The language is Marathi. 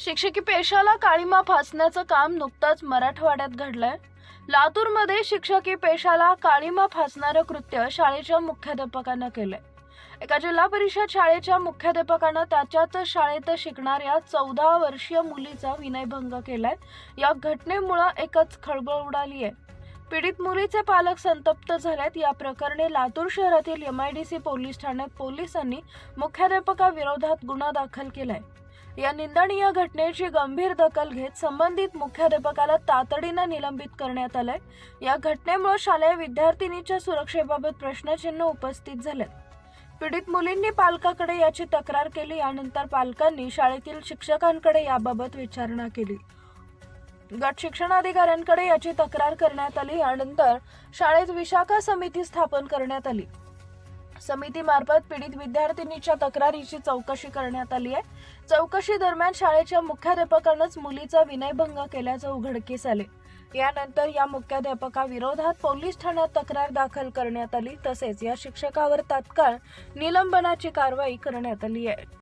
शिक्षकी पेशाला काळीमा फासण्याचं काम नुकताच मराठवाड्यात घडलंय. लातूरमध्ये शिक्षकी पेशाला काळीमा फासणारं कृत्य शाळेच्या मुख्याध्यापकानं केलंय. एका जिल्हा परिषद शाळेच्या मुख्याध्यापकानं त्याच्याच शाळेत शिकणाऱ्या चौदा वर्षीय मुलीचा विनयभंग केलाय. या घटनेमुळं एकच खळबळ उडाली आहे पीडित मुलीचे पालक संतप्त झालेत. या प्रकरणी लातूर शहरातील M I D C police ठाण्यात पोलिसांनी मुख्याध्यापकाविरोधात गुन्हा दाखल केलाय. या निंदनीय घटनेची गंभीर दखल घेत संबंधित मुख्याध्यापकाला तातडीनं निलंबित करण्यात आलंय. या घटनेमुळे शालेय विद्यार्थिनीच्या सुरक्षेबाबत प्रश्नचिन्ह उपस्थित झाले पीडित मुलींनी पालकाकडे याची तक्रार केली यानंतर पालकांनी शाळेतील शिक्षकांकडे याबाबत विचारणा केली. गट शिक्षणाधिकाऱ्यांकडे याची तक्रार करण्यात आली यानंतर शाळेत विशाखा समिती स्थापन करण्यात आली. समितीमार्फत पीडित विद्यार्थिनीच्या तक्रारीची चौकशी करण्यात आली आहे. चौकशी दरम्यान शाळेच्या मुख्याध्यापकानंच मुलीचा विनयभंग केल्याचं उघडकीस आले. यानंतर या मुख्याध्यापकाविरोधात पोलीस ठाण्यात तक्रार दाखल करण्यात आली तसेच या शिक्षकावर तात्काळ निलंबनाची कारवाई करण्यात आली आहे.